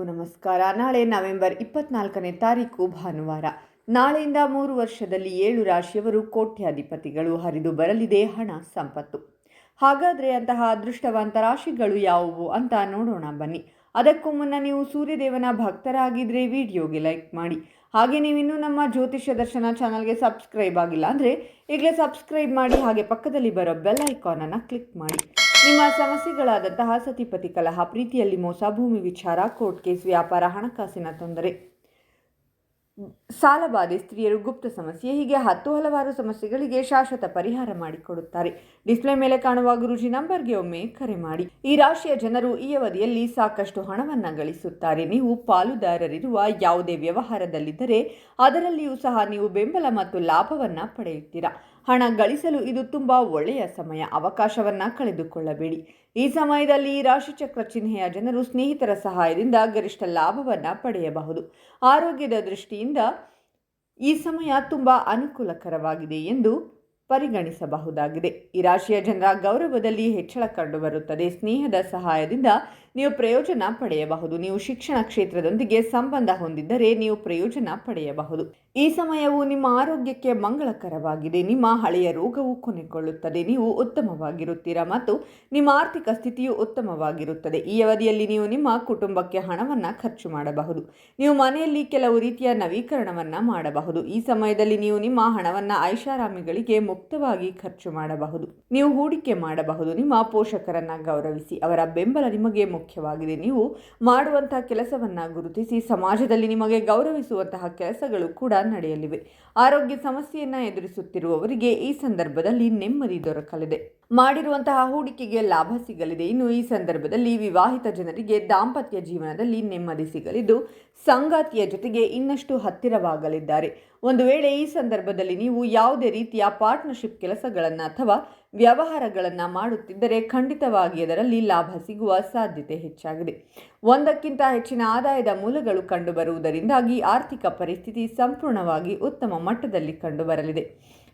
ಎಲ್ಲರಿಗೂ ನಮಸ್ಕಾರ. ನಾಳೆ ನವೆಂಬರ್ ಇಪ್ಪತ್ನಾಲ್ಕನೇ ತಾರೀಕು ಭಾನುವಾರ. ನಾಳೆಯಿಂದ ಮೂರು ವರ್ಷದಲ್ಲಿ ಏಳು ರಾಶಿಯವರು ಕೋಟ್ಯಾಧಿಪತಿಗಳು. ಹರಿದು ಬರಲಿದೆ ಹಣ ಸಂಪತ್ತು. ಹಾಗಾದರೆ ಅಂತಹ ಅದೃಷ್ಟವಂತ ರಾಶಿಗಳು ಯಾವುವು ಅಂತ ನೋಡೋಣ ಬನ್ನಿ. ಅದಕ್ಕೂ ಮುನ್ನ ನೀವು ಸೂರ್ಯದೇವನ ಭಕ್ತರಾಗಿದ್ದರೆ ವಿಡಿಯೋಗೆ ಲೈಕ್ ಮಾಡಿ. ಹಾಗೆ ನೀವಿನ್ನೂ ನಮ್ಮ ಜ್ಯೋತಿಷ್ಯ ದರ್ಶನ ಚಾನಲ್ಗೆ ಸಬ್ಸ್ಕ್ರೈಬ್ ಆಗಿಲ್ಲ ಅಂದರೆ ಈಗಲೇ ಸಬ್ಸ್ಕ್ರೈಬ್ ಮಾಡಿ. ಹಾಗೆ ಪಕ್ಕದಲ್ಲಿ ಬರೋ ಬೆಲ್ ಐಕಾನನ್ನು ಕ್ಲಿಕ್ ಮಾಡಿ. ನಿಮ್ಮ ಸಮಸ್ಯೆಗಳಾದಂತಹ ಸತಿಪತಿ ಕಲಹ, ಪ್ರೀತಿಯಲ್ಲಿ ಮೋಸ, ಭೂಮಿ ವಿಚಾರ, ಕೋರ್ಟ್ ಕೇಸ್, ವ್ಯಾಪಾರ, ಹಣಕಾಸಿನ ತೊಂದರೆ. ಸಾಲಬಾಧೆ ಸ್ತ್ರೀಯರು ಗುಪ್ತ ಸಮಸ್ಯೆ, ಹೀಗೆ ಹತ್ತು ಹಲವಾರು ಸಮಸ್ಯೆಗಳಿಗೆ ಶಾಶ್ವತ ಪರಿಹಾರ ಮಾಡಿಕೊಡುತ್ತಾರೆ. ಡಿಸ್ಪ್ಲೇ ಮೇಲೆ ಕಾಣುವ ಗುರುಜಿ ನಂಬರ್ಗೆ ಒಮ್ಮೆ ಕರೆ ಮಾಡಿ. ಈ ರಾಶಿಯ ಜನರು ಈ ಅವಧಿಯಲ್ಲಿ ಸಾಕಷ್ಟು ಹಣವನ್ನು ಗಳಿಸುತ್ತಾರೆ. ನೀವು ಪಾಲುದಾರರಿರುವ ಯಾವುದೇ ವ್ಯವಹಾರದಲ್ಲಿದ್ದರೆ ಅದರಲ್ಲಿಯೂ ಸಹ ನೀವು ಬೆಂಬಲ ಮತ್ತು ಲಾಭವನ್ನು ಪಡೆಯುತ್ತೀರಾ? ಹಣ ಗಳಿಸಲು ಇದು ತುಂಬ ಒಳ್ಳೆಯ ಸಮಯ. ಅವಕಾಶವನ್ನು ಕಳೆದುಕೊಳ್ಳಬೇಡಿ. ಈ ಸಮಯದಲ್ಲಿ ರಾಶಿಚಕ್ರ ಚಿಹ್ನೆಯ ಜನರು ಸ್ನೇಹಿತರ ಸಹಾಯದಿಂದ ಗರಿಷ್ಠ ಲಾಭವನ್ನು ಪಡೆಯಬಹುದು. ಆರೋಗ್ಯದ ದೃಷ್ಟಿಯಿಂದ ಈ ಸಮಯ ತುಂಬ ಅನುಕೂಲಕರವಾಗಿದೆ ಎಂದು ಪರಿಗಣಿಸಬಹುದಾಗಿದೆ. ಈ ರಾಶಿಯ ಜನರ ಗೌರವದಲ್ಲಿ ಹೆಚ್ಚಳ ಕಂಡುಬರುತ್ತದೆ. ಸ್ನೇಹದ ಸಹಾಯದಿಂದ ನೀವು ಪ್ರಯೋಜನ ಪಡೆಯಬಹುದು. ನೀವು ಶಿಕ್ಷಣ ಕ್ಷೇತ್ರದೊಂದಿಗೆ ಸಂಬಂಧ ಹೊಂದಿದ್ದರೆ ನೀವು ಪ್ರಯೋಜನ ಪಡೆಯಬಹುದು. ಈ ಸಮಯವು ನಿಮ್ಮ ಆರೋಗ್ಯಕ್ಕೆ ಮಂಗಳಕರವಾಗಿದೆ. ನಿಮ್ಮ ಹಳೆಯ ರೋಗವು ಕೊನೆಗೊಳ್ಳುತ್ತದೆ. ನೀವು ಉತ್ತಮವಾಗಿರುತ್ತೀರಾ ಮತ್ತು ನಿಮ್ಮ ಆರ್ಥಿಕ ಸ್ಥಿತಿಯು ಉತ್ತಮವಾಗಿರುತ್ತದೆ. ಈ ಅವಧಿಯಲ್ಲಿ ನೀವು ನಿಮ್ಮ ಕುಟುಂಬಕ್ಕೆ ಹಣವನ್ನು ಖರ್ಚು ಮಾಡಬಹುದು. ನೀವು ಮನೆಯಲ್ಲಿ ಕೆಲವು ರೀತಿಯ ನವೀಕರಣವನ್ನು ಮಾಡಬಹುದು. ಈ ಸಮಯದಲ್ಲಿ ನೀವು ನಿಮ್ಮ ಹಣವನ್ನು ಐಷಾರಾಮಿಗಳಿಗೆ ಮುಕ್ತವಾಗಿ ಖರ್ಚು ಮಾಡಬಹುದು. ನೀವು ಹೂಡಿಕೆ ಮಾಡಬಹುದು. ನಿಮ್ಮ ಪೋಷಕರನ್ನ ಗೌರವಿಸಿ. ಅವರ ಬೆಂಬಲ ನಿಮಗೆ ಮುಖ್ಯವಾಗಿದೆ. ನೀವು ಮಾಡುವಂತಹ ಕೆಲಸವನ್ನು ಗುರುತಿಸಿ ಸಮಾಜದಲ್ಲಿ ನಿಮಗೆ ಗೌರವಿಸುವಂತಹ ಕೆಲಸಗಳು ಕೂಡ ನಡೆಯಲಿವೆ. ಆರೋಗ್ಯ ಸಮಸ್ಯೆಯನ್ನು ಎದುರಿಸುತ್ತಿರುವವರಿಗೆ ಈ ಸಂದರ್ಭದಲ್ಲಿ ನೆಮ್ಮದಿ ದೊರಕಲಿದೆ. ಮಾಡಿರುವಂತಹ ಹೂಡಿಕೆಗೆ ಲಾಭ ಸಿಗಲಿದೆ. ಇನ್ನು ಈ ಸಂದರ್ಭದಲ್ಲಿ ವಿವಾಹಿತ ಜನರಿಗೆ ದಾಂಪತ್ಯ ಜೀವನದಲ್ಲಿ ನೆಮ್ಮದಿ ಸಿಗಲಿದ್ದು, ಸಂಗಾತಿಯ ಜೊತೆಗೆ ಇನ್ನಷ್ಟು ಹತ್ತಿರವಾಗಲಿದ್ದಾರೆ. ಒಂದು ವೇಳೆ ಈ ಸಂದರ್ಭದಲ್ಲಿ ನೀವು ಯಾವುದೇ ರೀತಿಯ ಪಾರ್ಟ್ನರ್ಶಿಪ್ ಕೆಲಸಗಳನ್ನು ಅಥವಾ ವ್ಯವಹಾರಗಳನ್ನು ಮಾಡುತ್ತಿದ್ದರೆ ಖಂಡಿತವಾಗಿ ಅದರಲ್ಲಿ ಲಾಭ ಸಿಗುವ ಸಾಧ್ಯತೆ ಹೆಚ್ಚಾಗಿದೆ. ಒಂದಕ್ಕಿಂತ ಹೆಚ್ಚಿನ ಆದಾಯದ ಮೂಲಗಳು ಕಂಡುಬರುವುದರಿಂದಾಗಿ ಆರ್ಥಿಕ ಪರಿಸ್ಥಿತಿ ಸಂಪೂರ್ಣವಾಗಿ ಉತ್ತಮ ಮಟ್ಟದಲ್ಲಿ ಕಂಡುಬರಲಿದೆ.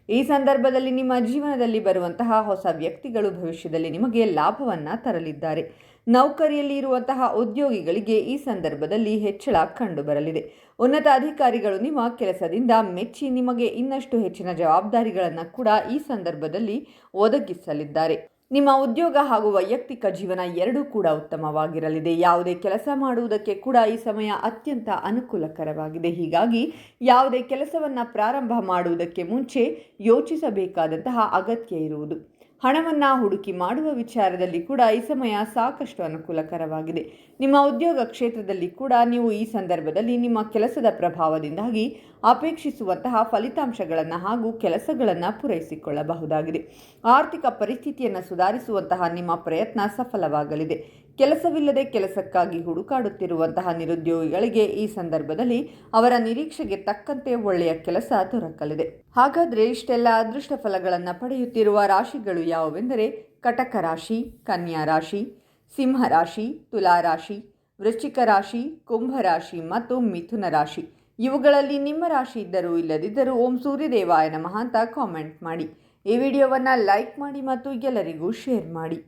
ಈ ಸಂದರ್ಭದಲ್ಲಿ ನಿಮ್ಮ ಜೀವನದಲ್ಲಿ ಬರುವಂತಹ ಹೊಸ ವ್ಯಕ್ತಿಗಳು ಭವಿಷ್ಯದಲ್ಲಿ ನಿಮಗೆ ಲಾಭವನ್ನು ತರಲಿದ್ದಾರೆ. ನೌಕರಿಯಲ್ಲಿ ಇರುವಂತಹ ಉದ್ಯೋಗಿಗಳಿಗೆ ಈ ಸಂದರ್ಭದಲ್ಲಿ ಹೆಚ್ಚಳ ಕಂಡುಬರಲಿದೆ. ಉನ್ನತ ಅಧಿಕಾರಿಗಳು ನಿಮ್ಮ ಕೆಲಸದಿಂದ ಮೆಚ್ಚಿ ನಿಮಗೆ ಇನ್ನಷ್ಟು ಹೆಚ್ಚಿನ ಜವಾಬ್ದಾರಿಗಳನ್ನು ಕೂಡ ಈ ಸಂದರ್ಭದಲ್ಲಿ ಒದಗಿಸಲಿದ್ದಾರೆ. ನಿಮ್ಮ ಉದ್ಯೋಗ ಹಾಗೂ ವೈಯಕ್ತಿಕ ಜೀವನ ಎರಡೂ ಕೂಡ ಉತ್ತಮವಾಗಿರಲಿದೆ. ಯಾವುದೇ ಕೆಲಸ ಮಾಡುವುದಕ್ಕೆ ಕೂಡ ಈ ಸಮಯ ಅತ್ಯಂತ ಅನುಕೂಲಕರವಾಗಿದೆ. ಹೀಗಾಗಿ ಯಾವುದೇ ಕೆಲಸವನ್ನು ಪ್ರಾರಂಭ ಮಾಡುವುದಕ್ಕೆ ಮುಂಚೆ ಯೋಚಿಸಬೇಕಾದಂತಹ ಅಗತ್ಯ ಇರುವುದು. ಹಣವನ್ನು ಹುಡುಕಿ ಮಾಡುವ ವಿಚಾರದಲ್ಲಿ ಕೂಡ ಈ ಸಮಯ ಸಾಕಷ್ಟು ಅನುಕೂಲಕರವಾಗಿದೆ. ನಿಮ್ಮ ಉದ್ಯೋಗ ಕ್ಷೇತ್ರದಲ್ಲಿ ಕೂಡ ನೀವು ಈ ಸಂದರ್ಭದಲ್ಲಿ ನಿಮ್ಮ ಕೆಲಸದ ಪ್ರಭಾವದಿಂದಾಗಿ ಅಪೇಕ್ಷಿಸುವಂತಹ ಫಲಿತಾಂಶಗಳನ್ನು ಹಾಗೂ ಕೆಲಸಗಳನ್ನು ಪೂರೈಸಿಕೊಳ್ಳಬಹುದಾಗಿದೆ. ಆರ್ಥಿಕ ಪರಿಸ್ಥಿತಿಯನ್ನು ಸುಧಾರಿಸುವಂತಹ ನಿಮ್ಮ ಪ್ರಯತ್ನ ಸಫಲವಾಗಲಿದೆ. ಕೆಲಸವಿಲ್ಲದೆ ಕೆಲಸಕ್ಕಾಗಿ ಹುಡುಕಾಡುತ್ತಿರುವಂತಹ ನಿರುದ್ಯೋಗಿಗಳಿಗೆ ಈ ಸಂದರ್ಭದಲ್ಲಿ ಅವರ ನಿರೀಕ್ಷೆಗೆ ತಕ್ಕಂತೆ ಒಳ್ಳೆಯ ಕೆಲಸ ದೊರಕಲಿದೆ. ಹಾಗಾದರೆ ಇಷ್ಟೆಲ್ಲ ಅದೃಷ್ಟ ಫಲಗಳನ್ನು ಪಡೆಯುತ್ತಿರುವ ರಾಶಿಗಳು ಯಾವುವೆಂದರೆ ಕಟಕ ರಾಶಿ, ಕನ್ಯಾ ರಾಶಿ, ಸಿಂಹ ರಾಶಿ, ತುಲಾ ರಾಶಿ, ವೃಶ್ಚಿಕ ರಾಶಿ, ಕುಂಭ ರಾಶಿ ಮತ್ತು ಮಿಥುನ ರಾಶಿ. ಇವುಗಳಲ್ಲಿ ನಿಮ್ಮ ರಾಶಿ ಇದ್ದರೂ ಇಲ್ಲದಿದ್ದರೂ ಓಂ ಸೂರ್ಯದೇವಾಯನ ನಮಃ ಅಂತ ಕಾಮೆಂಟ್ ಮಾಡಿ. ಈ ವಿಡಿಯೋವನ್ನು ಲೈಕ್ ಮಾಡಿ ಮತ್ತು ಎಲ್ಲರಿಗೂ ಶೇರ್ ಮಾಡಿ.